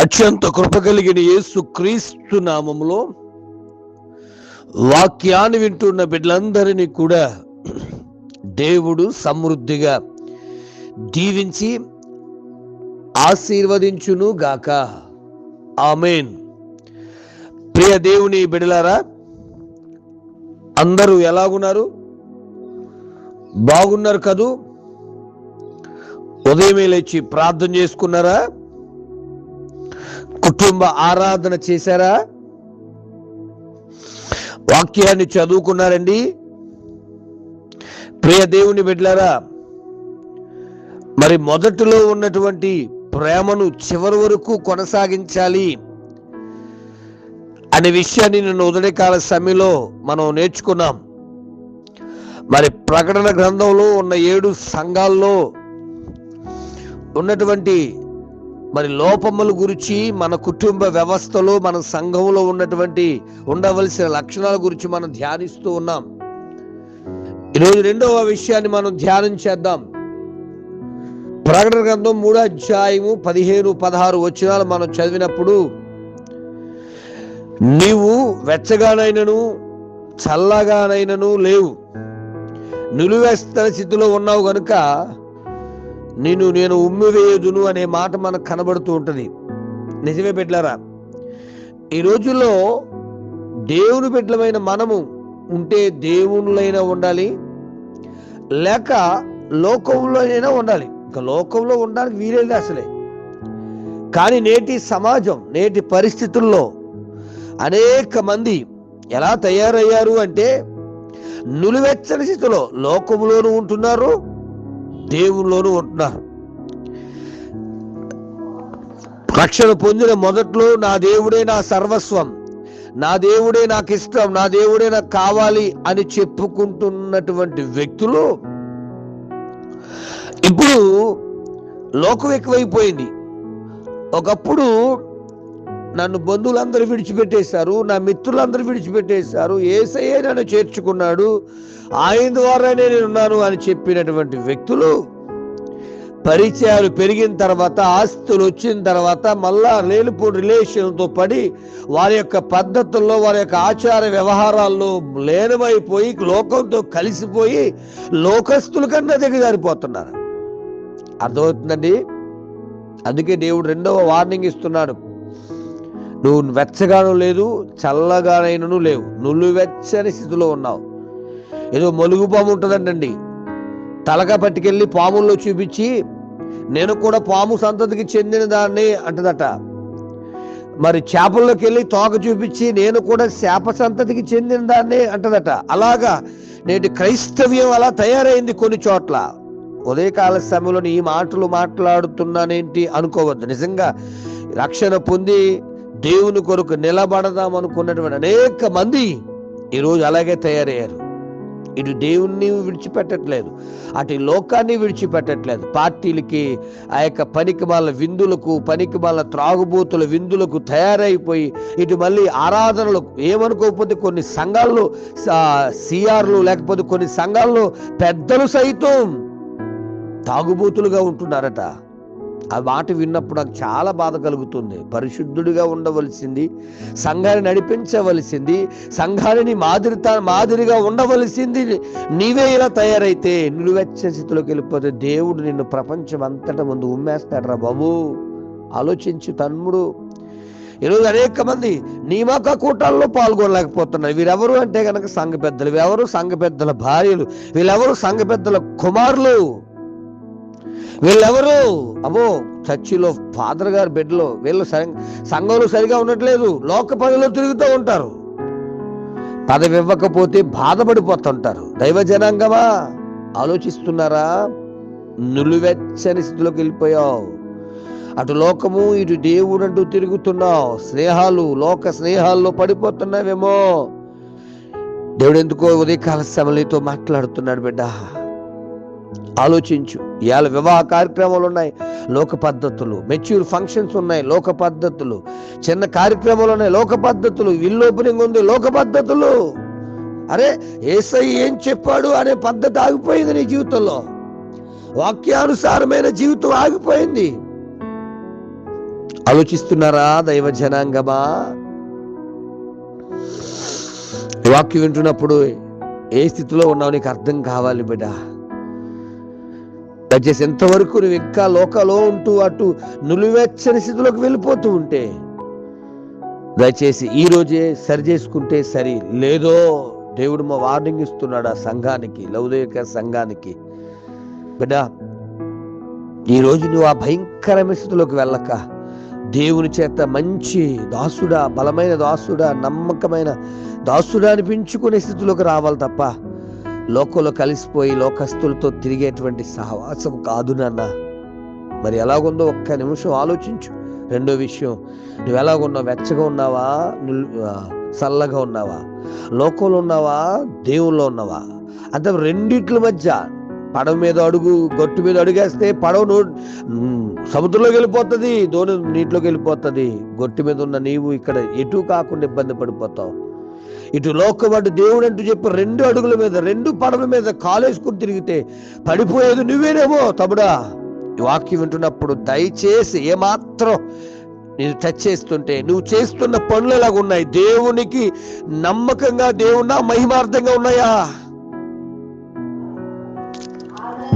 అత్యంత కృప కలిగిన యేసు క్రీస్తు నామంలో వాక్యాన్ని వింటున్న బిడ్డలందరినీ కూడా దేవుడు సమృద్ధిగా దీవించి ఆశీర్వదించును గాక. ఆమెన్. ప్రియ దేవుని బిడలారా అందరూ ఎలాగున్నారు? బాగున్నారు కదూ? ఉదయమే లేచి ప్రార్థన చేసుకున్నారా? కుటుంబ ఆరాధన చేశారా? వాక్యాన్ని చదువుకున్నారండి. ప్రియ దేవుని బిడ్డలారా మరి మొదటిలో ఉన్నటువంటి ప్రేమను చివరి వరకు కొనసాగించాలి అనే విషయాన్ని నిన్న ఉదయ కాల సమయంలో మనం నేర్చుకున్నాం. మరి ప్రకటన గ్రంథంలో ఉన్న ఏడు సంఘాల్లో ఉన్నటువంటి మరి లోపముల గురించి మన కుటుంబ వ్యవస్థలో మన సంఘంలో ఉన్నటువంటి ఉండవలసిన లక్షణాల గురించి మనం ధ్యానిస్తూ ఉన్నాం. ఈరోజు రెండవ విషయాన్ని మనం ధ్యానం చేద్దాం. ప్రకటన గ్రంథం మూడో అధ్యాయము పదిహేను పదహారు వచనాలు మనం చదివినప్పుడు నీవు వెచ్చగానైనను చల్లగానైనను లేవు. నిలువేస్తున్న స్థితిలో ఉన్నావు కనుక నేను నేను ఉమ్మివేయదును అనే మాట మనకు కనబడుతూ ఉంటుంది. నిజమే బిడ్డలారా ఈ రోజుల్లో దేవుని బిడ్డలమైన మనము ఉంటే దేవునులైనా ఉండాలి. లేక లోకంలోనైనా ఉండాలి. ఇంకా లోకంలో ఉండడానికి వీలేదు అసలే. కానీ నేటి సమాజం నేటి పరిస్థితుల్లో అనేక మంది ఎలా తయారయ్యారు అంటే నులివెచ్చని స్థితిలో లోకంలోనూ ఉంటున్నారు. దేవుల్లోనూ ఉంటున్నారు. రక్షణ పొందిన మొదట్లో నా దేవుడే నా సర్వస్వం నా దేవుడే నాకు ఇష్టం నా దేవుడే నాకు కావాలి అని చెప్పుకుంటున్నటువంటి వ్యక్తులు ఇప్పుడు లోకం ఎక్కువైపోయింది. ఒకప్పుడు నన్ను బంధువులందరూ విడిచిపెట్టేశారు నా మిత్రులందరూ విడిచిపెట్టేశారు ఏసయ్యే నన్ను చేర్చుకున్నాడు ఆయన ద్వారానే నేను ఉన్నాను అని చెప్పినటువంటి వ్యక్తులు పరిచయాలు పెరిగిన తర్వాత ఆస్తులు వచ్చిన తర్వాత మళ్ళా లేనిపోని రిలేషన్తో పడి వారి యొక్క పద్ధతుల్లో వారి యొక్క ఆచార వ్యవహారాల్లో లేనమైపోయి లోకంతో కలిసిపోయి లోకస్తుల కన్నా దిగజారిపోతున్నారు. అర్థమవుతుందండి? అందుకే దేవుడు రెండవ వార్నింగ్ ఇస్తున్నాడు. నువ్వు వెచ్చగాను లేదు చల్లగానైనను లేవు. నులువెచ్చని వెచ్చని స్థితిలో ఉన్నావు. ఏదో మలుగు పాము ఉంటుందంటండి. తలక పట్టుకెళ్ళి పాముల్లో చూపించి నేను కూడా పాము సంతతికి చెందిన దాన్ని అంటదట. మరి చేపల్లోకి వెళ్ళి తోక చూపించి నేను కూడా చేప సంతతికి చెందిన దాన్ని అంటదట. అలాగా నేటి క్రైస్తవ్యం అలా తయారైంది కొన్ని చోట్ల. ఉదయకాల సమయంలో ఈ మాటలు మాట్లాడుతున్నానేంటి అనుకోవద్దు. నిజంగా రక్షణ పొంది దేవుని కొరకు నిలబడదాం అనుకున్నటువంటి అనేక మంది ఈరోజు అలాగే తయారయ్యారు. ఇటు దేవుణ్ణి విడిచిపెట్టట్లేదు అటు లోకాన్ని విడిచిపెట్టట్లేదు. పార్టీలకి ఆ యొక్క పనికి విందులకు పనికి వాళ్ళ త్రాగుబోతుల విందులకు తయారైపోయి ఇటు మళ్ళీ ఆరాధనలు ఏమనుకోకపోతే కొన్ని సంఘాల్లో సిఆర్లు లేకపోతే కొన్ని సంఘాల్లో పెద్దలు సైతం తాగుబోతులుగా ఉంటున్నారట. ఆ మాట విన్నప్పుడు నాకు చాలా బాధ కలుగుతుంది. పరిశుద్ధుడిగా ఉండవలసింది సంఘాన్ని నడిపించవలసింది సంఘాన్ని మాదిరి మాదిరిగా ఉండవలసింది నీవే ఇలా తయారైతే నిలువెచ్చ స్థితిలోకి వెళ్ళిపోతే దేవుడు నిన్ను ప్రపంచం అంతటా ముందు ఉమ్మేస్తాడరా బాబు. ఆలోచించు తన్ముడు ఈరోజు అనేక మంది నియామక కూటాల్లో పాల్గొనలేకపోతున్నారు. వీరెవరు అంటే కనుక సంఘ పెద్దలు వీరెవరు సంఘ పెద్దల భార్యలు వీళ్ళెవరు సంఘ పెద్దల కుమారులు? వీళ్ళెవరు? అబ్బో చర్చిలో ఫాదర్ గారి బిడ్డలో వీళ్ళు సంఘంలో సరిగా ఉండట్లేదు. లోక పనిలో తిరుగుతూ ఉంటారు. పదవి ఇవ్వకపోతే బాధపడిపోతుంటారు. దైవ జనాంగమా? ఆలోచిస్తున్నారా? నులివెచ్చని స్థితిలోకి వెళ్ళిపోయావు. అటు లోకము ఇటు దేవుడు అంటూ తిరుగుతున్నావు. స్నేహాలు లోక స్నేహాల్లో పడిపోతున్నావేమో. దేవుడు ఎందుకో ఉదయకాల సమయంతో మాట్లాడుతున్నాడు బిడ్డ. ఆలోచించు. ఇవాళ వివాహ కార్యక్రమాలు ఉన్నాయి లోక పద్ధతులు మెచ్యూర్ ఫంక్షన్స్ ఉన్నాయి లోక పద్ధతులు. చిన్న కార్యక్రమాలు ఉన్నాయి లోక పద్ధతులు. ఇల్లు ఓపెనింగ్ ఉంది లోక పద్ధతులు. అరే ఏసై ఏం చెప్పాడు అనే పద్ధతి ఆగిపోయింది నీ జీవితంలో. వాక్యానుసారమైన జీవితం ఆగిపోయింది. ఆలోచిస్తున్నారా దైవ జనాంగమా? వాక్యం వింటున్నప్పుడు ఏ స్థితిలో ఉన్నావు నీకు అర్థం కావాలి బిడ్డ. దయచేసి ఎంతవరకు నువ్వు ఇంకా లోకలో ఉంటూ అటు నులివెచ్చని స్థితిలోకి వెళ్ళిపోతూ ఉంటే దయచేసి ఈ రోజే సరి చేసుకుంటే సరి. లేదో దేవుడు మా వార్నింగ్ ఇస్తున్నాడు ఆ సంఘానికి లౌదేక సంఘానికి. బిడ్డ ఈ రోజు నువ్వు ఆ భయంకరమైన స్థితిలోకి వెళ్ళక దేవుని చేత మంచి దాసుడా బలమైన దాసుడా నమ్మకమైన దాసుడా అనిపించుకునే స్థితిలోకి రావాలి తప్ప లోకంలో కలిసిపోయి లోకస్తులతో తిరిగేటువంటి సహవాసం కాదు నాన్న. మరి ఎలాగుందో ఒక్క నిమిషం ఆలోచించు. రెండో విషయం నువ్వు ఎలాగున్నావు వెచ్చగా ఉన్నావా? చల్లగా ఉన్నావా? లోకంలో ఉన్నావా? దేవుల్లో ఉన్నావా? అంటే రెండిట్ల మధ్య. పడవ మీద అడుగు గట్టు మీద అడుగేస్తే పడవ సముద్రంలోకి వెళ్ళిపోతుంది దోణి నీటిలోకి వెళ్ళిపోతుంది. గొట్టు మీద ఉన్న నీవు ఇక్కడ ఎటు కాకుండా ఇబ్బంది పడిపోతావు. ఇటు లోకవాడు దేవుడు అంటూ చెప్పి రెండు అడుగుల మీద రెండు పడవల మీద కాలేసుకుని తిరిగితే పడిపోయేది నువ్వేనేమో తమ్ముడా? ఈ వాక్యం వింటున్నప్పుడు దయచేసి ఏమాత్రం నేను టచ్ చేస్తుంటే నువ్వు చేస్తున్న పనులు ఎలాగ ఉన్నాయి. దేవునికి నమ్మకంగా దేవున్నా మహిమార్థంగా ఉన్నాయా?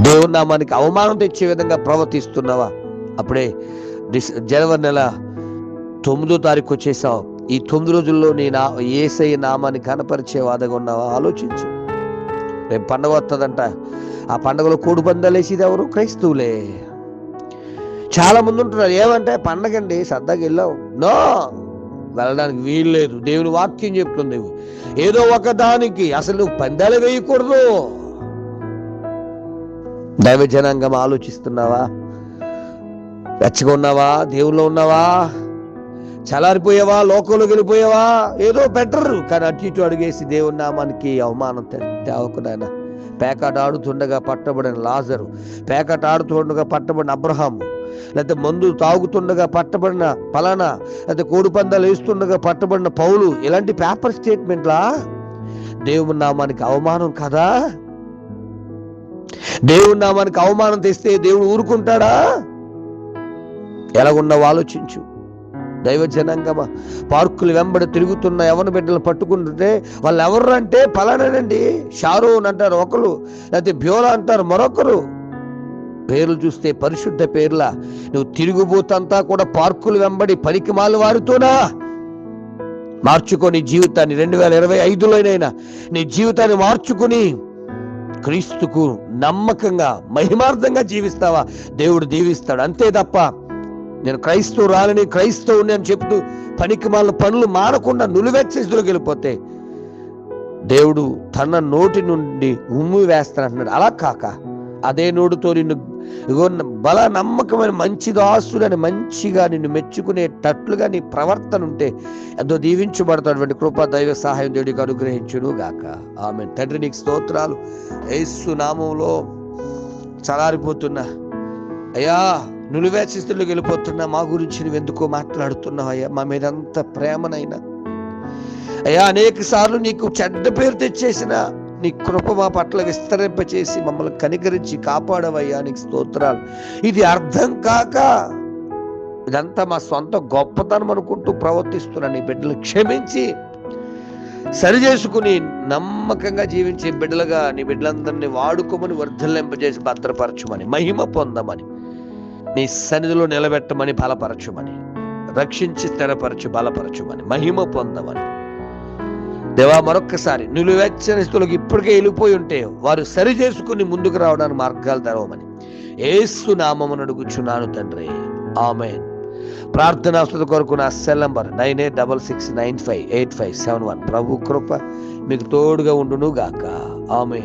దేవుని నామానికి అవమానం తెచ్చే విధంగా ప్రవర్తిస్తున్నావా? అప్పుడే జనవరి నెల తొమ్మిదో తారీఖు వచ్చేసావు. ఈ తొమ్మిది రోజుల్లో నీ నా ఏసై నామాన్ని కనపరిచే వాదగా ఉన్నావా? ఆలోచించు. రేపు పండగ వస్తుందంట ఆ పండగలో కోడి పందాలు వేసేది ఎవరు? క్రైస్తవులే. చాలా మంది ఉంటున్నారు. ఏమంటే పండగండి సరదాగా వెళ్ళావు నో! వెళ్ళడానికి వీలు లేదు. దేవుని వాక్యం చెప్తుంది. ఏదో ఒక దానికి అసలు నువ్వు పందాలు వేయకూడదు. దైవ జనాంగం ఆలోచిస్తున్నావా? రెచ్చగా ఉన్నావా? దేవుల్లో ఉన్నావా? చలారిపోయావా? లోకంలోకి వెళ్ళిపోయావా? ఏదో పెట్టరు కానీ అటు ఇటు అడిగేసి దేవుని నామానికి అవమానం తే- తేవకు నాయన. పేకాట ఆడుతుండగా పట్టబడిన లాజరు పేకాట ఆడుతుండగా పట్టబడిన అబ్రహాము లేకపోతే మందు తాగుతుండగా పట్టబడిన పలానా లేకపోతే కోడి పందాలు వేస్తుండగా పట్టబడిన పౌలు ఇలాంటి పేపర్ స్టేట్మెంట్లా దేవుని నామానికి అవమానం కదా? దేవుని నామానికి అవమానం తెస్తే దేవుడు ఊరుకుంటాడా? ఎలాగున్నావు ఆలోచించు. దైవ జనాంగమా పార్కులు వెంబడి తిరుగుతున్న ఎవరి బిడ్డలు పట్టుకుంటుంటే వాళ్ళు ఎవరు అంటే పలానానండి? షారూన్ అంటారు ఒకరు లేకపోతే బ్యోలా అంటారు మరొకరు. పేర్లు చూస్తే పరిశుద్ధ పేర్ల. నువ్వు తిరుగుబోతంతా కూడా పార్కులు వెంబడి పనికిమాలు వారితోనా? జీవితాన్ని రెండు వేల ఇరవై ఐదులోనైనా నీ జీవితాన్ని మార్చుకుని క్రీస్తుకు నమ్మకంగా మహిమార్థంగా జీవిస్తావా? దేవుడు దీవిస్తాడు. అంతే తప్ప నేను క్రైస్తవురాలని క్రైస్తవుని అని చెప్తూ పనికి వాళ్ళ పనులు మారకుండా నులివెచ్చలోకి వెళ్ళిపోతే దేవుడు తన నోటి నుండి ఉమ్ము వేస్తానంటున్నాడు అలా కాక అదే నోటితో నిన్ను ఇగో బల నమ్మకమైన మంచి దాసుడని మంచిగా నిన్ను మెచ్చుకునేటట్లుగా నీ ప్రవర్తన ఉంటే ఎంతో దీవించబడతాటువంటి కృపా దైవ సహాయం దేవుడికి అనుగ్రహించును గాక. ఆమె తండ్రి నీకు స్తోత్రాలు. యేసు నామంలో చలారిపోతున్నా. అయ్యా నులివేచిస్తులకు వెళ్ళిపోతున్నా మా గురించి నువ్వెందుకో మాట్లాడుతున్నావు అయ్యా మా మీద అంత ప్రేమనైనా. అయ్యా అనేక సార్లు నీకు చెడ్డ పేరు తెచ్చేసిన నీ కృప మా పట్ల విస్తరింపచేసి మమ్మల్ని కనికరించి కాపాడవయ్యా నీకు స్తోత్రాలు. ఇది అర్థం కాక ఇదంతా మా సొంత గొప్పతనం అనుకుంటూ ప్రవర్తిస్తున్నా నీ బిడ్డలు క్షమించి సరి చేసుకుని నమ్మకంగా జీవించే బిడ్డలుగా నీ బిడ్డలందరినీ వాడుకోమని వర్ధలింపజేసి భద్రపరచుమని మహిమ పొందమని. నీ సన్నిధిలో నిలబెట్టమని బలపరచుమని. రక్షించి స్థిరపరచు బలపరచుమని మహిమ పొందమని. దేవా మరొక్కసారి నిలువెచ్చని స్థులకు ఇప్పటికే వెళ్ళిపోయి ఉంటే వారు సరి చేసుకుని ముందుకు రావడానికి మార్గాలు తెరవమని. ఏసు నామమును అడుగుచున్నాను తండ్రి. ఆమె ప్రార్థనా స్తుతి కొరకు నా cell number nine eight double six nine five eight five seven one. ప్రభు కృప మీకు తోడుగా ఉండును గాక. ఆమె